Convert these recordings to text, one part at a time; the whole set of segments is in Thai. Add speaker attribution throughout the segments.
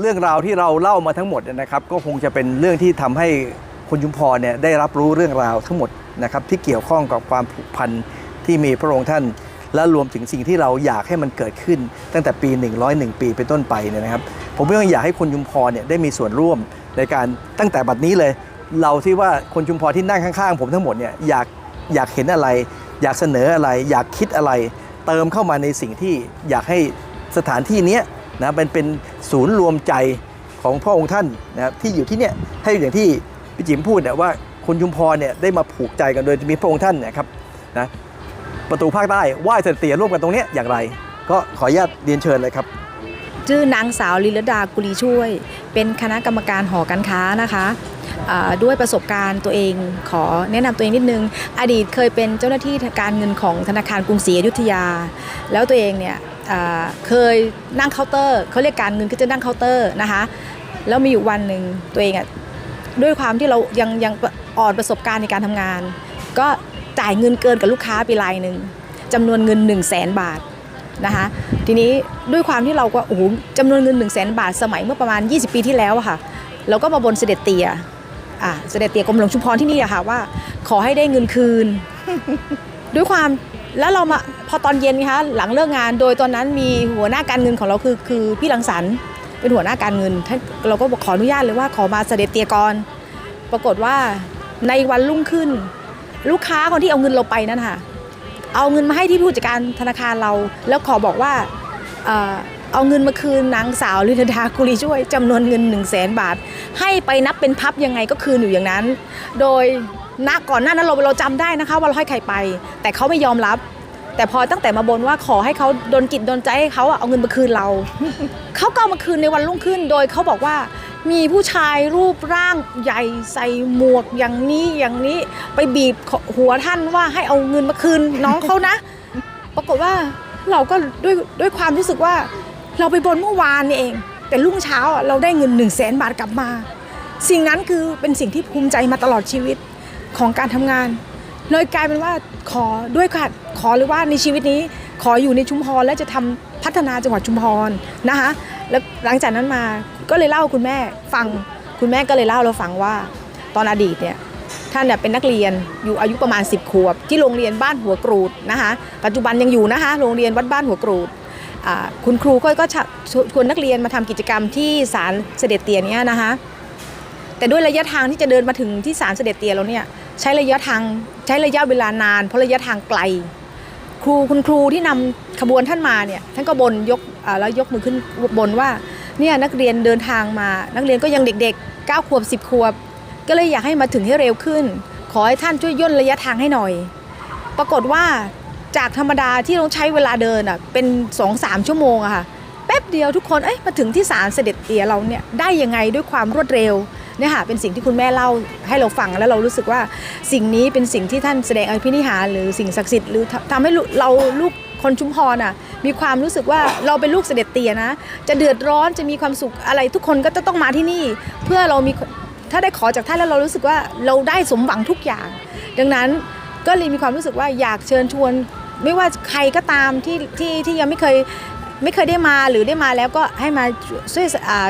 Speaker 1: เรื่องราวที่เราเล่ามาทั้งหมดนะครับก็คงจะเป็นเรื่องที่ทำให้คนชุมพรเนี่ยได้รับรู้เรื่องราวทั้งหมดนะครับที่เกี่ยวข้องกับความผูกพันที่มีพระองค์ท่าน และรวมถึงสิ่งที่เราอยากให้มันเกิดขึ้น ตั้งแต่ปี 101 ปีเป็นต้นไปเนี่ยนะครับ ผมก็ยังอยากให้คนชุมพรเนี่ยได้มีส่วนร่วมในการตั้งแต่บัดนี้เลย เราที่ว่าคนชุมพรที่นั่งข้างๆ ผมทั้งหมดเนี่ยอยากอยากเห็นอะไร อยากเสนออะไร อยากคิดอะไร เติมเข้ามาในสิ่งที่อยากให้สถานที่เนี้ย นะเป็นเป็นศูนย์รวมใจของพระองค์ท่านนะครับที่อยู่ที่เนี่ยให้อย่างที่พี่จิมพูดเนี่ยว่าคนชุมพรเนี่ยได้มาผูกใจกันโดยมีพระองค์ท่านเนะครับนะประตูภาคใต้ไหว้เสด็จเตี่ยร่วมกันตรงเนี้ยอย่างไร ก็ขออนุญาตเรียนเชิญเลยครับ
Speaker 2: ชื่อนางสาวลิลดากุลีช่วย เป็นคณะกรรมการหอการค้านะคะด้วยประสบการณ์ตัวเองขอแนะนำตัวเองนิดนึง อดีตเคยเป็นเจ้าหน้าที่การเงินของธนาคารกรุงศรีอยุธยา แล้วตัวเองเนี่ย เคยนั่งเคาน์เตอร์เขาเรียกการเงินก็จะนั่งเคาน์เตอร์นะคะแล้วมีอยู่วันหนึ่งตัวเองอะด้วยความที่เรายังยังอ่อนประสบการณ์ในการทำงาน ก็จ่ายเงินเกินกับลูกค้าไปรายหนึ่งจำนวนเงิน 1 0 0 0 0แสนบาทนะคะทีนี้ด้วยความที่เราก็โอ้โหจำนวนเงิน1นึ่งแสนบาท สมัยเมื่อประมาณ 20 ปีที่แล้วอะค่ะเราก็มาบนเสด็จเตียอ่าเสด็จเตียกรมหลวงชุมพรที่นี่อะค่ะว่า ขอให้ได้เงินคืน ด้วยความ แล้วเรามาพอตอนเย็นนะคะหลังเลิกงานโดยตอนนั้นมีหัวหน้าการเงินของเราคือคือพี่รังสรรค์เป็นหัวหน้าการเงินท่านเราก็บอกขออนุญาตเลยว่าขอมาเสด็จเตียก่อนปรากฏว่าในวันรุ่งขึ้น ลูกค้าคนที่เอาเงินเราไปนั่นค่ะเอาเงินมาให้ที่ผู้จัดการธนาคารเรา แล้วขอบอกว่าเอ่อเอาเงินมาคืนนางสาวลินดากุลีช่วยจำนวนเงิน 1 0 0 0 0แสนบาท ให้ไปนับเป็นพับยังไงก็คืนอยู่อย่างนั้น โดย ณก่อนหน้านั้นเราเราจำได้นะคะ ว่าเราให้ใครไป แต่เขาไม่ยอมรับ แต่พอตั้งแต่มาบนว่าขอให้เขาโดนจิตดนใจให้เขาเอาเงินมาคืนเรา เขาก็เอามาคืนในวันรุ่งขึ้นโดยเขาบอกว่ามีผู้ชายรูปร่างใหญ่ใส่หมวกอย่างนี้อย่างนี้ไปบีบหัวท่านว่าให้เอาเงินมาคืนน้องเขานะ ปรากฏว่าเราก็ด้วยด้วยความรู้สึกว่า เราไปบนเมื่อวานนี่เอง แต่รุ่งเช้าเราได้เงิน1นึ่งแสนบาทกลับมา สิ่งนั้นคือเป็นสิ่งที่ภูมิใจมาตลอดชีวิต ของการทำงาน เลยกลายเป็นว่าขอด้วยค่ะขอเลยว่าในชีวิตนี้ ขออยู่ในชุมพรและจะทำพัฒนาจังหวัดชุมพรนะคะแล้วหลังจากนั้นมาก็เลยเล่าคุณแม่ฟังคุณแม่ก็เลยเล่าเราฟังว่า ตอนอดีตเนี่ยท่านเนี่ยเป็นนักเรียนอยู่อายุประมาณ 10ขวบ ที่โรงเรียนบ้านหัวกรูดนะคะปัจจุบันยังอยู่นะคะโรงเรียนวัดบ้านหัวกรูดคุณครูก็ก็ชวนนักเรียนมาทำกิจกรรมที่ศาลเสด็จเตียเนี่ยนะคะ แต่ด้วยระยะทางที่จะเดินมาถึงที่ศาลเสด็จเตียเราเนี่ยใช้ระยะทางใช้ระยะเวลานาน เพราะระยะทางไกล ครูคุณครูที่นำขบวนท่านมาเนี่ยท่านก็บนยกแล้วยกมือขึ้นบนว่าเนี่ยนักเรียนเดินทางมา นักเรียนก็ยังเด็กๆ9ขวบ 10 ขวบ ก็เลยอยากให้มาถึงให้เร็วขึ้น ขอให้ท่านช่วยย่นระยะทางให้หน่อย ปรากฏว่าจากธรรมดาที่ต้องใช้เวลาเดินอะเป็น2อสามชั่วโมงอะค่ะแป๊บเดียวทุกคนเอ้ยมาถึงที่ศาลเสด็จเตียเราเนี่ยได้ยังไงด้วยความรวดเร็ว เนี่ยค่ะเป็นสิ่งที่คุณแม่เล่าให้เราฟังแล้วเรารู้สึกว่าสิ่งนี้เป็นสิ่งที่ท่านแสดงอภินิหารหรือสิ่งศักดิ์สิทธิ์หรือทำทำให้เราลูกคนชุมพรอะมีความรู้สึกว่าเราเป็นลูกเสด็จเตียนะ จะเดือดร้อนจะมีความสุขอะไรทุกคนก็จะต้องมาที่นี่ เพื่อเรามีถ้าได้ขอจากท่านแล้วเรารู้สึกว่าเราได้สมหวังทุกอย่าง ดังนั้นก็เลยมีความรู้สึกว่าอยากเชิญชวน ไม่ว่าใครก็ตามที่ที่ที่ยังไม่เคยไม่เคยได้มาหรือได้มาแล้วก็ให้มาช่วยอ่า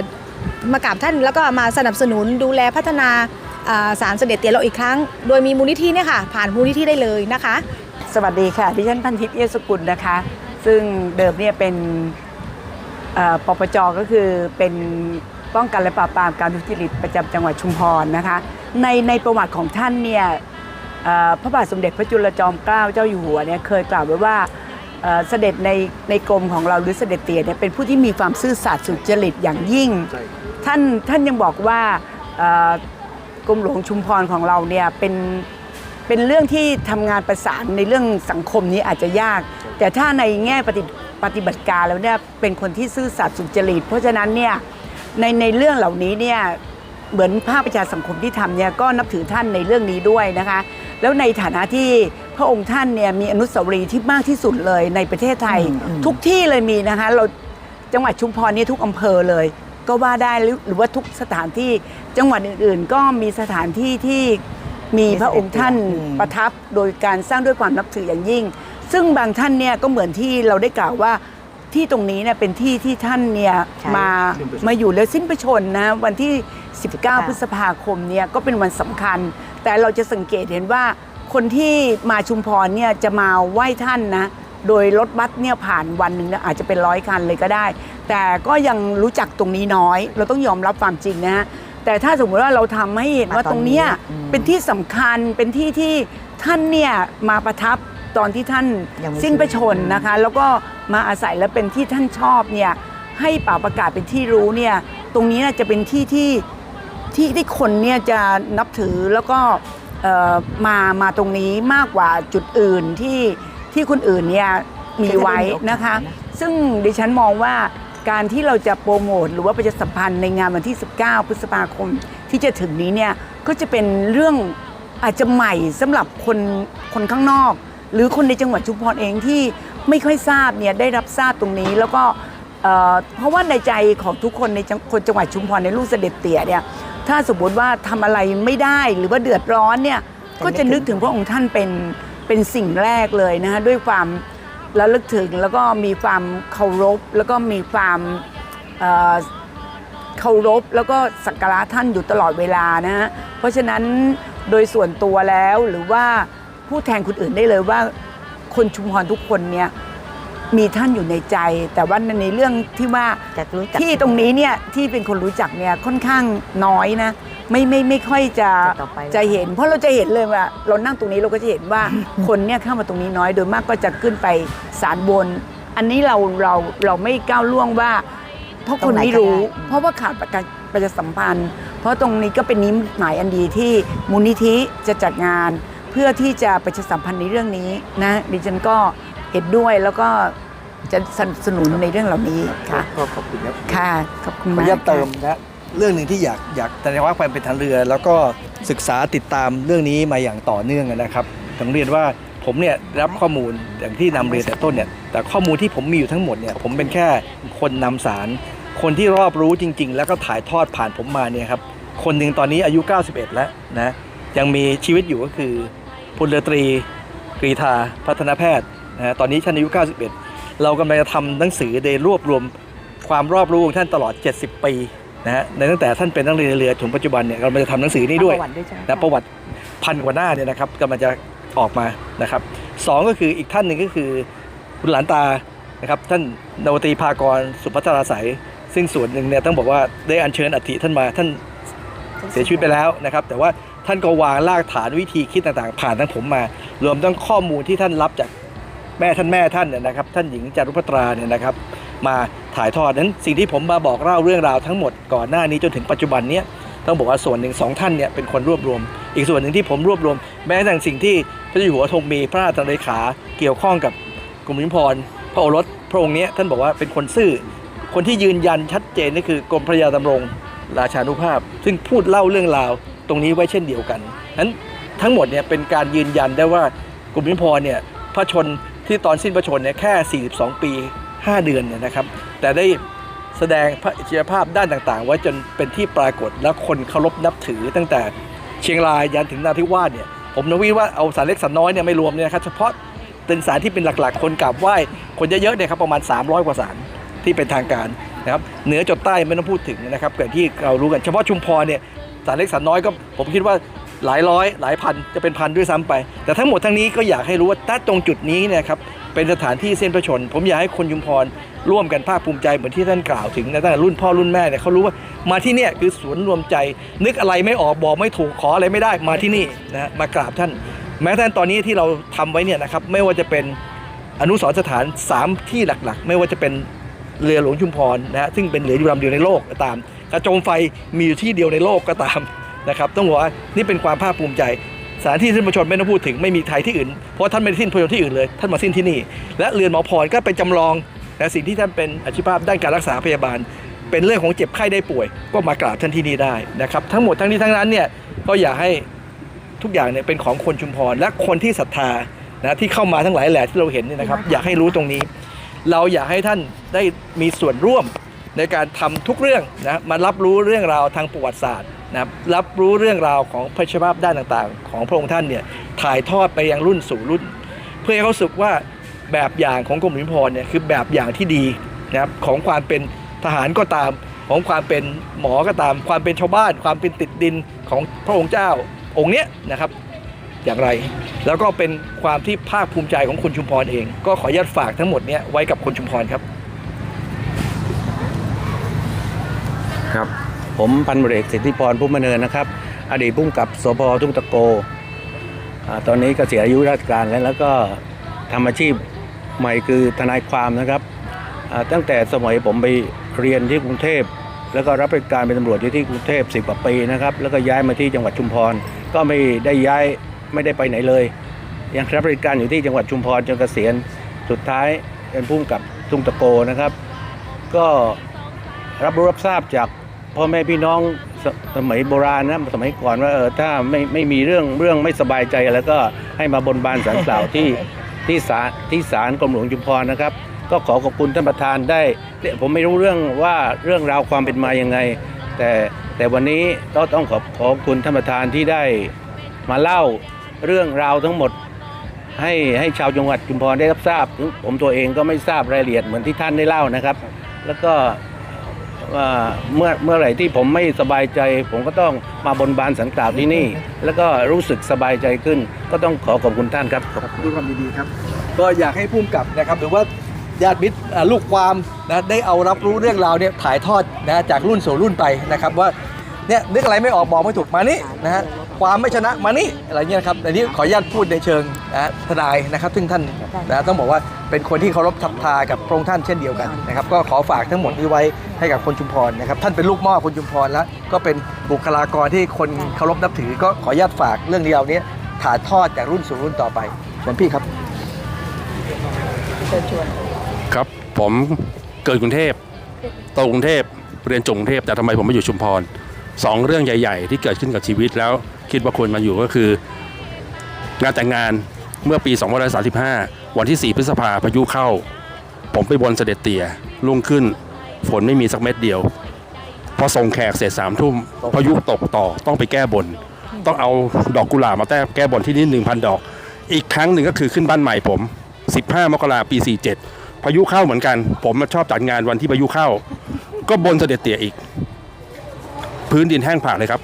Speaker 2: มากราบท่านแล้วก็มาสนับสนุนดูแลพัฒนาอ่าสารเสด็จเตี่ยเราอีกครั้ง โดยมีมูลนิธิเนี่ยค่ะผ่านมูลนิธิได้เลยนะคะ
Speaker 3: สวัสดีค่ะดิฉันพันทิพย์เอี้ยสกุลนะคะ ซึ่งเดิมเนี่ยเป็นเอ่อปปจก็คือเป็นป้องกันและปราบปรามการทุจริตประจำจังหวัดชุมพรนะคะ ในในประวัติของท่านเนี่ยเอ่อพระบาทสมเด็จพระจุลจอมเกล้าเจ้าอยู่หัวเนี่ยเคยกล่าวไว้ว่าเอ่อเสด็จในในกรมของเราหรือเสด็จเตี่ยเนี่ยเป็นผู้ที่มีความซื่อสัตย์สุจริตอย่างยิ่ง ท่านท่านยังบอกว่าเอ่อกรมหลวงชุมพรของเราเนี่ยเป็นเป็นเรื่องที่ทำงานประสานในเรื่องสังคมนี้อาจจะยาก แต่ถ้าในแง่ปฏิปฏิบัติการแล้วเนี่ยเป็นคนที่ซื่อสัตย์สุจริต เพราะฉะนั้นเนี่ยในในเรื่องเหล่านี้เนี่ยเหมือนภาคประชาสังคมที่ทำเนี่ยก็นับถือท่านในเรื่องนี้ด้วยนะคะ แล้วในฐานะที่พระองค์ท่านเนี่ยมีอนุสาวรีย์ที่มากที่สุดเลยในประเทศไทย ทุกที่เลยมีนะคะเราจังหวัดชุมพรนี่ทุกอำเภอเลย ก็ว่าได้หรือหรือว่าทุกสถานที่จังหวัดอื่น ๆ ก็มีสถานที่ที่มีพระองค์ท่าน
Speaker 1: อืม
Speaker 3: ประทับโดยการสร้างด้วยความนับถืออย่างยิ่ง ซึ่งบางท่านเนี่ยก็เหมือนที่เราได้กล่าวว่าที่ตรงนี้เนี่ยเป็นที่ที่ท่านเนี่ย
Speaker 4: ใช่
Speaker 3: มา
Speaker 1: สิ้นพระชนม์
Speaker 3: มาอยู่แล้วสิ้นพระชนม์นะวันที่ 19 พฤษภาคมเนี่ยก็เป็นวันสำคัญ แต่เราจะสังเกตเห็นว่าคนที่มาชุมพรเนี่ยจะมาไหว้ท่านนะโดยรถบัสเนี่ยผ่านวันหนึ่งเนี่ยอาจจะเป็นร้อยคันเลยก็ได้ แต่ก็ยังรู้จักตรงนี้น้อย เราต้องยอมรับความจริงนะฮะแต่ถ้าสมมติว่าเราทำให้เห็นว่าตรงเนี้ย
Speaker 4: อืม
Speaker 3: เป็นที่สำคัญเป็นที่ที่ท่านเนี่ยมาประทับตอนที่ท่าน
Speaker 4: ยังไม่
Speaker 3: สิ้นพระชนม์นะคะ แล้วก็มาอาศัยแล้วเป็นที่ท่านชอบเนี่ยให้ป่าประกาศเป็นที่รู้เนี่ยตรงนี้น่าจะเป็นที่ที่ที่ที่คนเนี่ยจะนับถือแล้วก็เอ่อมามาตรงนี้มากกว่าจุดอื่นที่ที่คนอื่นเนี่ยมีไว้นะคะ ซึ่งดิฉันมองว่า การที่เราจะโปรโมทหรือว่าประชาสัมพันธ์ในงานวันที่ 19 พฤษภาคมที่จะถึงนี้เนี่ยก็จะเป็นเรื่องอาจจะใหม่สำหรับคนคนข้างนอก หรือคนในจังหวัดชุมพรเองที่ไม่ค่อยทราบเนี่ยได้รับทราบตรงนี้แล้วก็เพราะว่าในใจของทุกคนในคนจังหวัดชุมพรในลูกเสด็จเตี่ยเนี่ยถ้าสมมติว่าทำอะไรไม่ได้หรือว่าเดือดร้อนเนี่ยก็จะนึกถึงพระองค์ท่านเป็นเป็นสิ่งแรกเลยนะคะด้วยความ ระลึกถึงแล้วก็มีความเคารพ แล้วก็มีความเอ่อเคารพแล้วก็สักการะท่านอยู่ตลอดเวลานะฮะเพราะฉะนั้นโดยส่วนตัวแล้วหรือว่าผู้แทนคนอื่นได้เลยว่า คนชุมพรทุกคนเนี่ยมีท่านอยู่ในใจ แต่ว่าในเรื่องที่ว่า
Speaker 4: จะรู้จัก
Speaker 3: ที่ตรงนี้เนี่ยที่เป็นคนรู้จักเนี่ยค่อนข้างน้อยนะ ไม่ไม่ไม่ค่อยจะ
Speaker 4: ต่อไป
Speaker 3: จะเห็น เพราะเราจะเห็นเลยว่า เรานั่งตรงนี้เราก็จะเห็นว่า คนเนี่ยเข้ามาตรงนี้น้อยโดยมากก็จะขึ้นไปศาลบน อันนี้เราเราเราไม่ก้าวล่วงว่า เพราะคนไม่รู้
Speaker 4: ตรงไหนก็ได้
Speaker 3: เพราะว่าขาดประการประชาสัมพันธ์ เพราะตรงนี้ก็เป็นนิมิตหมายอันดีที่มูลนิธิจะจัดงาน เพื่อที่จะประชาสัมพันธ์ในเรื่องนี้นะดิฉันก็เห็นด้วยแล้วก็จะสนับสนุนในเรื่องเหล่านี้ค่ะ
Speaker 1: ก็ขอบคุณครับ
Speaker 3: ค่ะขอบคุณ
Speaker 1: ขออ
Speaker 3: มา
Speaker 1: นุ
Speaker 3: ก
Speaker 1: ญาตเติม
Speaker 3: ค่ะ
Speaker 1: นะ เรื่องหนึ่งที่อยากอยากแสดงว่าความเป็นทางเรือ แล้วก็ศึกษาติดตามเรื่องนี้มาอย่างต่อเนื่องนะครับต้องเรียนว่าผมเนี่ยรับข้อมูลอย่างที่นำเรียนแต่ต้นเนี่ยแต่ข้อมูลที่ผมมีอยู่ทั้งหมดเนี่ยผมเป็นแค่คนนำสาร คนที่รอบรู้จริง ๆ แล้วก็ถ่ายทอดผ่านผมมาเนี่ยครับคนหนึ่งตอนนี้อายุ 91 แล้วนะยังมีชีวิตอยู่ก็คือพลเรือตรีกรีธาพัฒนาแพทย์นะตอนนี้ท่านอายุ 91 เรากำลังจะทำหนังสือในรวบรวมความรอบรู้ของท่านตลอด 70 ปี นะฮะในตั้งแต่ท่านเป็นนักเรียนเรือถึงปัจจุบันเนี่ยเราจะทำหนังสือนี้ด้วย
Speaker 3: ประวัติด้วยใช่ไหม
Speaker 1: นะประวัติพันกว่าหน้าเนี่ยนะครับกำลังจะออกมานะครับสองก็คืออีกท่านหนึ่งก็คือคุณหลานตานะครับท่านนวตรีภากรสุพัทราสายซึ่งส่วนหนึ่งเนี่ยต้องบอกว่าได้อัญเชิญอัฐิท่านมาท่านเสียชีวิตไปแล้วนะครับ แต่ว่าท่านก็วางรากฐานวิธีคิดต่างๆ ผ่านทั้งผมมา รวมทั้งข้อมูลที่ท่านรับจากแม่ท่านแม่ท่านเนี่ยนะครับ ท่านหญิงจารุพัตราเนี่ยนะครับ มา ถ่ายทอดนั้นสิ่งที่ผมมาบอกเล่าเรื่องราวทั้งหมดก่อนหน้านี้จนถึงปัจจุบันเนี้ยต้องบอกว่าส่วนหนึ่งสองท่านเนี่ยเป็นคนรวบรวม อีกส่วนหนึ่งที่ผมรวบรวม แม้แต่สิ่งที่พระเจ้าอยู่หัวทรงมีพระราชเลขาเกี่ยวข้องกับกรมยุพรพระโอรสพระองค์นี้ท่านบอกว่าเป็นคนซื่อ คนที่ยืนยันชัดเจนนี่คือกรมพระยาดำรงราชานุภาพ ซึ่งพูดเล่าเรื่องราวตรงนี้ไว้เช่นเดียวกันนั้นทั้งหมดเนี่ยเป็นการยืนยันได้ว่ากรมยุพรเนี่ยพระชนที่ตอนสิ้นพระชนเนี่ยแค่ 42 ปี 5 เดือนเนี่ยนะครับ แต่ได้แสดงพระอิสริภาพด้านต่างๆ ไว้จนเป็นที่ปรากฏและคนเคารพนับถือตั้งแต่เชียงรายยันถึงนาทิวาสเนี่ยผมนกวิว่าเอาสารเล็กสารน้อยเนี่ยไม่รวมเนี่ยนะครับเฉพาะเป็นสารที่เป็นหลักๆ คนกราบไหว้คนเยอะๆเนี่ยครับประมาณ 300 กว่าสารที่เป็นทางการนะครับเหนือจดใต้ไม่ต้องพูดถึงนะครับแต่ที่เรารู้กันเฉพาะชุมพรเนี่ยสารเล็กสารน้อยก็ผมคิดว่า หลายร้อยหลายพันจะเป็นพันด้วยซ้ำไป แต่ทั้งหมดทั้งนี้ก็อยากให้รู้ว่าถ้าตรงจุดนี้เนยครับเป็นสถานที่เส้นพระชน ผมอยากให้คนชุมพรร่วมกันภาคภูมิใจเหมือนที่ท่านกล่าวถึงนะตั้งแต่รุ่นพ่อรุ่นแม่เนี่ยเขารู้ว่ามาที่เนี่ยคือศูนรวมใจ นึกอะไรไม่ออกบอกไม่ถูกขออะไรไม่ได้มาที่นี่นะมากราบท่าน แม้ท่านตอนนี้ที่เราทำไว้เนี่ยนะครับไม่ว่าจะเป็นอนุสรสถาน 3 ที่หลักๆ ไม่ว่าจะเป็นเรือหลวงชุมพรนะฮะซึ่งเป็นเรืออยู่ลำเดียวในโลกก็ตาม กระโจมไฟมีอยู่ที่เดียวในโลกก็ตาม นะครับต้องบอกว่านี่เป็นความภาคภูมิใจสถานที่สิ้นพระชนม์ไม่ต้องพูดถึงไม่มีไทยที่อื่น เพราะท่านไม่ได้สิ้นพระชนม์ที่อื่นเลย ท่านมาสิ้นที่นี่ และเรือนหมอพรก็เป็นจำลองแต่สิ่งที่ท่านเป็นอาชีพภาพด้านการรักษาพยาบาล เป็นเรื่องของเจ็บไข้ได้ป่วย ก็มากราบท่านที่นี่ได้นะครับทั้งหมดทั้งนี้ทั้งนั้นเนี่ยก็อยากให้ทุกอย่างเนี่ยเป็นของคนชุมพรและคนที่ศรัทธานะที่เข้ามาทั้งหลายแหล่ที่เราเห็นเนี่ยนะครับ อยากให้รู้ตรงนี้ เราอยากให้ท่านได้มีส่วนร่วมในการทำทุกเรื่องนะมารับรู้เรื่องราวทางประวัติศาสตร์ นะรับรู้เรื่องราวของพระชภาพด้านต่างๆ ของพระองค์ท่านเนี่ยถ่ายทอดไปยังรุ่นสู่รุ่น เพื่อให้เขาสึกว่าแบบอย่างของกรมหลวงชุมพรเนี่ยคือแบบอย่างที่ดีนะครับของความเป็นทหารก็ตาม ของความเป็นหมอก็ตาม ความเป็นชาวบ้าน ความเป็นติดดินของพระองค์เจ้าองค์เนี้ยนะครับอย่างไร แล้วก็เป็นความที่ภาคภูมิใจของคนชุมพรเอง ก็ขออนุญาตฝากทั้งหมดเนี้ยไว้กับคนชุมพรครับ
Speaker 4: ครับ ผมพันบริเอกสิทธิพรพุ่มเนินนะครับ อดีตผู้กับสพทุ่งตะโกอตอนนี้กเกษียณอายุราชการแล้วแล้วก็ทำอาชีพใหม่คือทนายความนะครับตั้งแต่สมัยผมไปเรียนที่กรุงเทพ แล้วก็รับราชการเป็นตำรวจอยู่ที่กรุงเทพ10กว่าปีนะครับ แล้วก็ย้ายมาที่จังหวัดชุมพร ก็ไม่ได้ย้ายไม่ได้ไปไหนเลย ยังรับราชการอยู่ที่จังหวัดชุมพรจนเกษียณสุดท้ายเป็นผู้กำกับทุ่งตะโกนะครับ ก็รับรู้รับทราบจาก พ่อแม่พี่น้องสสมัยโบราณนะสมัยก่อนว่าเออถ้าไม่ไม่มีเรื่องเรื่องไม่สบายใจแล้วก็ให้มาบนบานสารกล่าวที่ที่ศาลที่ศาลกรมหลวงชุมพรนะครับ ก็ขอขอบคุณท่านประธานได้ผมไม่รู้เรื่องว่าเรื่องราวความเป็นมายังไง แต่แต่วันนี้ก็ต้องขอบขอบคุณท่านประธานที่ได้มาเล่าเรื่องราวทั้งหมดให้ให้ชาวจังหวัดชุมพรได้รับทราบ ผมตัวเองก็ไม่ทราบรายละเอียดเหมือนที่ท่านได้เล่านะครับ แล้วก็ ว่าเมื่อเมื่อไหร่ที่ผมไม่สบายใจ ผมก็ต้องมาบนบานสันกล่าวที่นี่ แล้วก็รู้สึกสบายใจขึ้น ก็ต้องขอขอบคุณท่านครับ
Speaker 1: ด้วยความดีๆครับ ก็อยากให้พุ่มกับนะครับหรือว่าญาติมิตรลูกความนะได้เอารับรู้เรื่องราวเนี่ยถ่ายทอดนะจากรุ่นสู่รุ่นไปนะครับว่าเนี่ยนึกอะไรไม่ออกบอกไม่ถูกมานี่นะฮะความไม่ชนะมานี่อะไรเงี้ยนะครับแต่นี้ขออนุญาตพูดในเชิงนะทนายนะครับ ซึ่งท่านนะต้องบอกว่า เป็นคนที่เคารพศรัทธากับพระองค์ท่านเช่นเดียวกันนะครับก็ขอฝากทั้งหมดนี้ไว้ให้กับคนชุมพรนะครับท่านเป็นลูกหม่อคนชุมพรแล้ว ก็เป็นบุคลากรที่คนเคารพนับถือ ก็ขออนุญาตฝากเรื่องราวนี้ถ่ายทอดจากรุ่นสู่รุ่นต่อไปเชิญพี่ครับ
Speaker 5: ครับผมเกิดกรุงเทพโตกรุงเทพเรียนจบกรุงเทพแต่ทำไมผมมาอยู่ชุมพรสองเรื่องใหญ่ ๆ ที่เกิดขึ้นกับชีวิตแล้วคิดว่าควรมาอยู่ก็คือ งานแต่งงานเมื่อปี 2535 วันที่ 4 พฤษภาพายุเข้า ผมไปบนเสด็จเตี่ยรุ่งขึ้น ฝนไม่มีสักเม็ดเดียว พอส่งแขกเสร็จสามทุ่มพายุตกต่อต้องไปแก้บน ต้องเอาดอกกุหลาบมาแต้แก้บนที่นี่1,000ดอก อีกครั้งหนึ่งก็คือขึ้นบ้านใหม่ผม 15 มกราปี 47 พายุเข้าเหมือนกัน ผมชอบจัดงานวันที่พายุเข้า ก็บนเสด็จเตี่ยอีก พื้นดินแห้งผากเลยครับ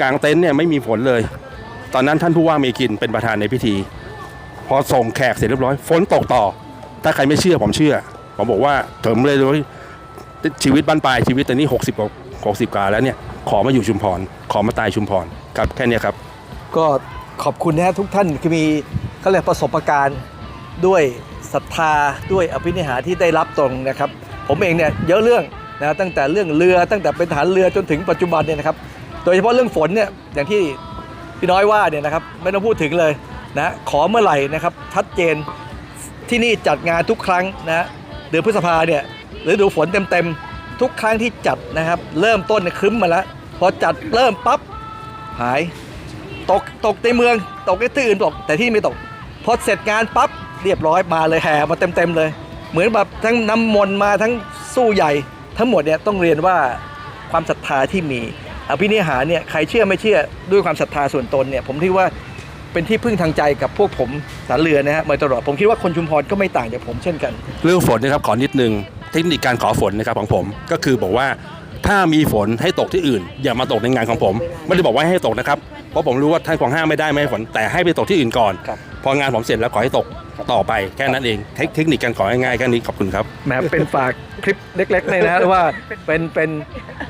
Speaker 5: กลางเต็นท์เนี่ยไม่มีฝนเลย ตอนนั้นท่านผู้ว่าเมคินเป็นประธานในพิธี พอส่งแขกเสร็จเรียบร้อยฝนตกต่อ ถ้าใครไม่เชื่อผมเชื่อ ผมบอกว่าถิมเลยเลยชีวิตบ้านปลายชีวิตตอนนี้ 60กว่า60กว่าแล้วเนี่ยขอมาอยู่ชุมพร ขอมาตายชุมพรครับแค่นี้ครับ
Speaker 1: ก็ขอบคุณนะทุกท่านคือมีเขาเรียกประสบการณ์ด้วยศรัทธาด้วยอภินิหารที่ได้รับตรงนะครับ ผมเองเนี่ยเยอะเรื่องนะตั้งแต่เรื่องเรือตั้งแต่เป็นทหารเรือจนถึงปัจจุบันเนี่ยนะครับ โดยเฉพาะเรื่องฝนเนี่ยอย่างที่พี่น้อยว่าเนี่ยนะครับไม่ต้องพูดถึงเลย นะขอเมื่อไหร่นะครับชัดเจนที่นี่จัดงานทุกครั้งนะเดือนพฤษภาเนี่ยหรือดูฝนเต็มๆทุกครั้งที่จัดนะครับ เริ่มต้นเนี่ยครึ้มมาแล้วพอจัดเริ่มปั๊บหายตกตกในเมืองตกในที่อื่นตกแต่ที่นี่ไม่ตกพอเสร็จงานปั๊บเรียบร้อยมาเลยแห่มาเต็มๆเลย เหมือนแบบทั้งน้ำมนต์มาทั้งสู้ใหญ่ ทั้งหมดเนี่ยต้องเรียนว่าความศรัทธาที่มีอภินิหารเนี่ยใครเชื่อไม่เชื่อด้วยความศรัทธาส่วนตนเนี่ยผมคิดว่า เป็นที่พึ่งทางใจกับพวกผมสารเรือนะฮะมาตลอดผมคิดว่าคนชุมพรก็ไม่ต่างจากผมเช่นกัน
Speaker 5: เรื่องฝนนะครับขอนิดนึงเทคนิคการขอฝนนะครับของผมก็คือบอกว่าถ้ามีฝนให้ตกที่อื่น อย่ามาตกในงานของผม ไม่ได้บอกว่าให้ตกนะครับเพราะผมรู้ว่าท่านของห้ามไม่ได้ไม่ให้ฝนแต่ให้ไปตกที่อื่นก่อน
Speaker 1: ครับ
Speaker 5: พองานผมเสร็จแล้วขอให้ตก ต่อไปแค่นั้นเองเทคเทคนิคการของ่ายๆแค่นี้ขอบคุณครับ
Speaker 1: แหมเป็นฝากคลิปเล็กๆเลยนะว่าเป็นเป็น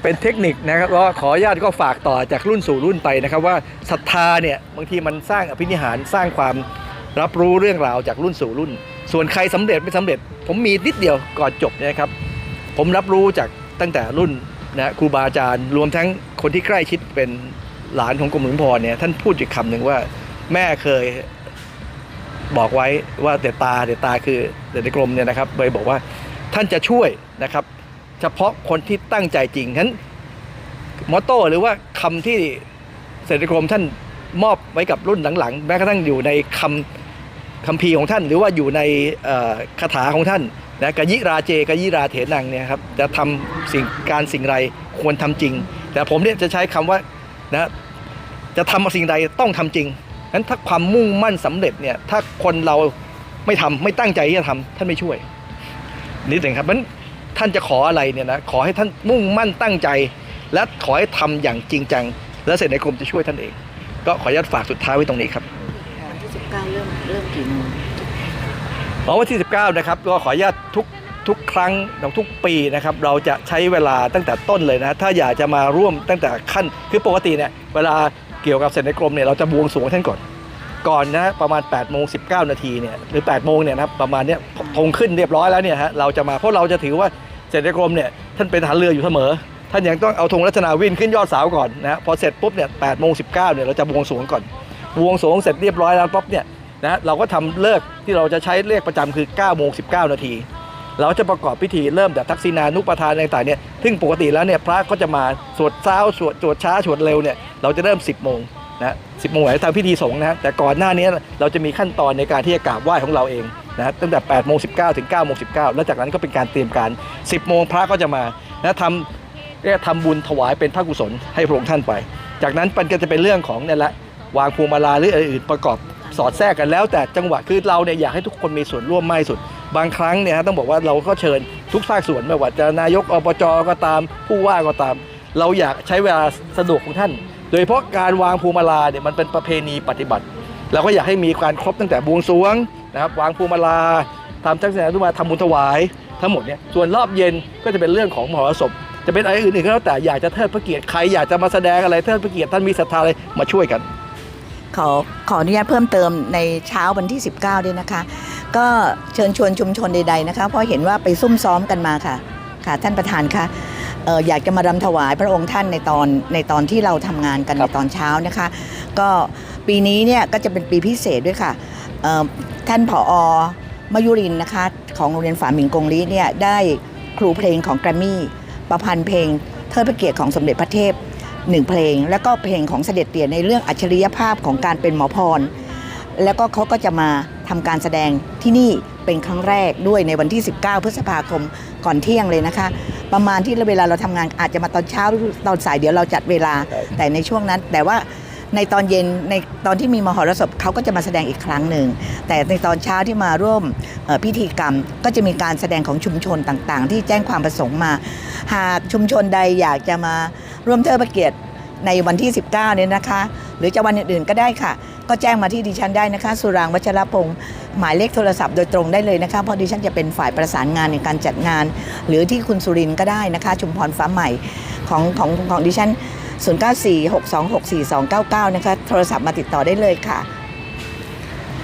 Speaker 1: เป็นเทคนิคนะครับแล้วขออนุญาตก็ฝากต่อจากรุ่นสู่รุ่นไปนะครับว่าศรัทธาเนี่ยบางทีมันสร้างอภินิหารสร้างความรับรู้เรื่องราวจากรุ่นสู่รุ่น ส่วนใครสำเร็จไม่สำเร็จ ผมมีนิดเดียวก่อนจบเนยนะครับผมรับรู้จากตั้งแต่รุ่นนะครูบาอาจารย์รวมทั้งคนที่ใกล้ชิดเป็นหลานของกรมหลวงพ่อเนี่ยท่านพูดอีกคำหนึ่งว่าแม่เคย บอกไว้ว่าเดตาเดตาคือเดตในกรมเนี่ยนะครับโดยบอกว่าท่านจะช่วยนะครับ เฉพาะคนที่ตั้งใจจริงฉะนั้นมอตโต้หรือว่าคำที่เศรษฐกรมท่านมอบไว้กับรุ่นหลังๆ แม้กระทั่งอยู่ในคำคัมภีของท่าน หรือว่าอยู่ในคาถาของท่านนะกยิราเจกยิราเถนังเนี่ยครับจะทำสิ่งการสิ่งใดควรทำจริง แต่ผมเนี่ยจะใช้คำว่านะจะทำสิ่งใดต้องทำจริง นั้นถ้าความมุ่งมั่นสำเร็จเนี่ยถ้าคนเราไม่ทำไม่ตั้งใจที่จะทำท่านไม่ช่วยนี่ถึงครับมันท่านจะขออะไรเนี่ยนะขอให้ท่านมุ่งมั่นตั้งใจ และขอให้ทำอย่างจริงจัง และเสร็จในกรมจะช่วยท่านเอง ก็ขออนุญาตฝากสุดท้ายไว้ตรงนี้ครับ
Speaker 6: วันที่19เริ่มเริ่มกี่โมง
Speaker 1: อ๋อวันที่19นะครับก็ขออนุญาตทุกทุกครั้งทุกปีนะครับเราจะใช้เวลาตั้งแต่ต้นเลยนะ ถ้าอยากจะมาร่วมตั้งแต่ขั้นคือปกติเนี่ยเวลาเกี่ยวกับเสร็จในกรมเนี่ยเราจะบวงสรวงท่านก่อนก่อนนะประมาณ8โมง19นาทีเนี่ยหรือ8โมงเนี่ยนะครับประมาณเนี้ยธงขึ้นเรียบร้อยแล้วเนี่ยฮะเราจะมาเพราะเราจะถือว่าเสร็จในกรมเนี่ยท่านเป็นทหารเรืออยู่เสมอ ท่านยังต้องเอาธงรัชนาวินขึ้นยอดเสาก่อนนะพอเสร็จปุ๊บเนี่ย8โมง19เนี่ยเราจะบวงสรวงก่อนบวงสรวงเสร็จเรียบร้อยแล้วปุ๊บเนี่ยนะฮะเราก็ทำเลิกที่เราจะใช้เลขประจำคือ9โมง19นาที เราจะประกอบพิธีเริ่มจากทักษิณานุปทานต่างๆเนี่ยซึ่งปกติแล้วเนี่ยพระก็จะมาสวดเช้าสวดสวดช้าสวดเร็วเนี่ยเราจะเริ่ม 10โมงนะสิบโมงไหนทำพิธีสงฆ์นะฮะแต่ก่อนหน้านี้เราจะมีขั้นตอนในการที่จะกราบไหว้ของเราเองนะตั้งแต่8โมง19ถึง9โมง19แล้วจากนั้นก็เป็นการเตรียมการ 10โมงพระก็จะมานะทำเรียกทำบุญถวายเป็นพระกุศลให้พระองค์ท่านไป จากนั้นมันก็จะเป็นเรื่องของเนี่ยแหละวางพวงมาลาหรืออื่นๆประกอบสอดแทรกกันแล้วแต่จังหวะคือเราเนี่ยอยากให้ทุกคนมีส่วนร่วมมากที่สุด บางครั้งเนี่ยฮะต้องบอกว่าเราก็เชิญทุกภาคส่วนไม่ว่าจะนายกอบจก็ตามผู้ว่าก็ตาม เราอยากใช้เวลาสะดวกของท่าน โดยเฉพาะการวางพวงมาลาเนี่ยมันเป็นประเพณีปฏิบัติ เราก็อยากให้มีการครบตั้งแต่บวงสรวงนะครับวางพวงมาลาทำทักษิณานุมาทำบุญถวาย ทั้งหมดเนี่ยส่วนรอบเย็นก็จะเป็นเรื่องของมหรสพจะเป็นอะไรอื่นๆก็แล้วแต่อยากจะเทิดพระเกียรติใครอยากจะมาแสดงอะไรเทิดพระเกียรติท่านมีศรัทธาอะไรมาช่วยกัน
Speaker 6: ขอขออนุญาตเพิ่มเติมในเช้าวันที่ 19 ด้วยนะคะ ก็เชิญชวนชุมชนใดๆนะคะ เพราะเห็นว่าไปซุ่มซ้อมกันมาค่ะ ค่ะ ท่านประธานคะเอ่ออยากจะมารำถวายพระองค์ท่านในตอนในตอนที่เราทำงานกัน
Speaker 1: ค
Speaker 6: ใน
Speaker 1: รับ
Speaker 6: ตอนเช้านะคะ ก็ปีนี้เนี่ยก็จะเป็นปีพิเศษด้วยค่ะเอ่อท่านผอมายุรินทร์นะคะของโรงเรียนฝาหมิงกงลีเนี่ยได้ครูเพลงของแกรมมี่ประพันธ์เพลงเทิดพระเกียรติของสมเด็จพระเทพหนึ่งเพลง แล้วก็เพลงของเสด็จเตี่ยในเรื่องอัจฉริยภาพของการเป็นหมอพร แล้วก็เขาก็จะมาทำการแสดงที่นี่เป็นครั้งแรกด้วยในวันที่ 19 พฤษภาคมก่อนเที่ยงเลยนะคะ ประมาณที่เวลาเราทำงานอาจจะมาตอนเช้าหรือตอนสายเดี๋ยวเราจัดเวลาแต่ในช่วงนั้น แต่ว่าในตอนเย็นในตอนที่มีมหรสพเขาก็จะมาแสดงอีกครั้งหนึ่ง แต่ในตอนเช้าที่มาร่วมพิธีกรรมก็จะมีการแสดงของชุมชนต่างๆ ที่แจ้งความประสงค์มา หากชุมชนใดอยากจะมาร่วมเทิดพระเกียรติในวันที่ 19เนี่ยนะคะ หรือจะวันอื่นๆก็ได้ค่ะ ก็แจ้งมาที่ดิฉันได้นะคะ สุรางวัชรพงศ์หมายเลขโทรศัพท์โดยตรงได้เลยนะคะ เพราะดิฉันจะเป็นฝ่ายประสานงานในการจัดงาน หรือที่คุณสุรินก็ได้นะคะ ชุมพรฟ้าใหม่ของของของดิฉัน 0946264299 นะคะ โทรศัพท์มาติดต่อได้เลยค่ะ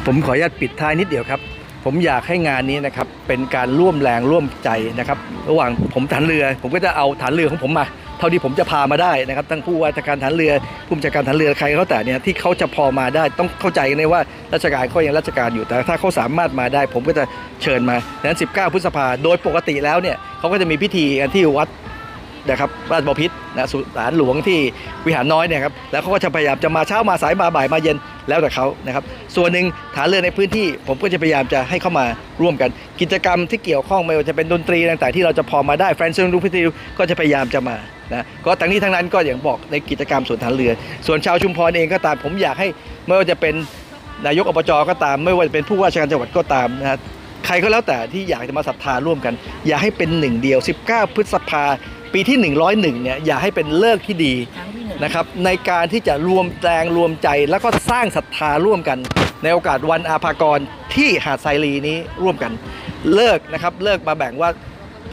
Speaker 1: ผมขออนุญาตปิดท้ายนิดเดียวครับ ผมอยากให้งานนี้นะครับเป็นการร่วมแรงร่วมใจนะครับ ระหว่างผมฐานเรือ ผมก็จะเอาฐานเรือของผมมา เท่าที่ผมจะพามาได้นะครับทั้งผู้ว่าราชการฐานเรือผู้บัญชาการฐานเรือใครก็แล้วแต่เนี่ยที่เขาจะพอมาได้ต้องเข้าใจกันเลยว่าราชการเขายังราชการอยู่แต่ถ้าเขาสามารถมาได้ ผมก็จะเชิญมาดังนั้น 19 พฤษภาโดยปกติแล้วเนี่ยเขาก็จะมีพิธีกันที่วัดนะครับราชบพิตรนะสุสานหลวงที่วิหารน้อยเนี่ยครับแล้วเขาก็จะพยายามจะมาเช้ามาสายมาบ่ายมาเย็นแล้วแต่เขานะครับส่วนหนึ่งฐานเรือในพื้นที่ ผมก็จะพยายามจะให้เข้ามาร่วมกัน กิจกรรมที่เกี่ยวข้องไม่ว่าจะเป็นดนตรีต่างๆที่เราจะพอมาได้แฟนซ์ลูกพิธีก็จะพยายามจะมา นะก็ทั้งนี้ทั้งนั้นก็อย่างบอกในกิจกรรมส่วนฐานเรือ ส่วนชาวชุมพรเองก็ตามผมอยากให้ไม่ว่าจะเป็นนายกอบจก็ตาม ไม่ว่าจะเป็นผู้ว่าราชการจังหวัดก็ตามนะฮะใครก็แล้วแต่ที่อยากจะมาศรัทธาร่วมกัน อย่าให้เป็นหนึ่งเดียว 19 พฤษภาปีที่ 101เนี่ยอย่าให้เป็นเลิกที่ดีนะครับในการที่จะรวมแรงรวมใจแล้วก็สร้างศรัทธาร่วมกัน ในโอกาสวันอาภากรที่หาดไซรีนี้ร่วมกันเลิกนะครับเลิกมาแบ่งว่า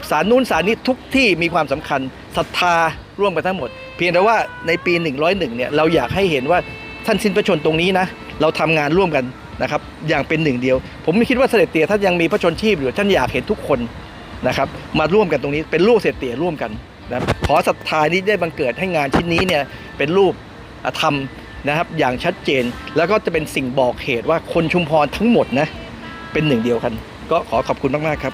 Speaker 1: สารนู้นสารนี้ทุกที่มีความสำคัญศรัทธาร่วมกันทั้งหมด เพียงแต่ว่าในปี 101เนี่ยเราอยากให้เห็นว่าท่านสิ้นพระชนตรงนี้นะเราทำงานร่วมกันนะครับอย่างเป็นหนึ่งเดียว ผมไม่คิดว่าเสด็จเตี่ยท่านยังมีพระชนชีพอยู่ท่านอยากเห็นทุกคนนะครับมาร่วมกันตรงนี้เป็นรูปเสด็จเตี่ยร่วมกันนะขอศรัทธานี้ได้บังเกิดให้งานชิ้นนี้เนี่ยเป็นรูปธรรมนะครับอย่างชัดเจนแล้วก็จะเป็นสิ่งบอกเหตุว่าคนชุมพรทั้งหมดนะเป็นหนึ่งเดียวกัน ก็ขอขอบคุณมาก ๆ ครับ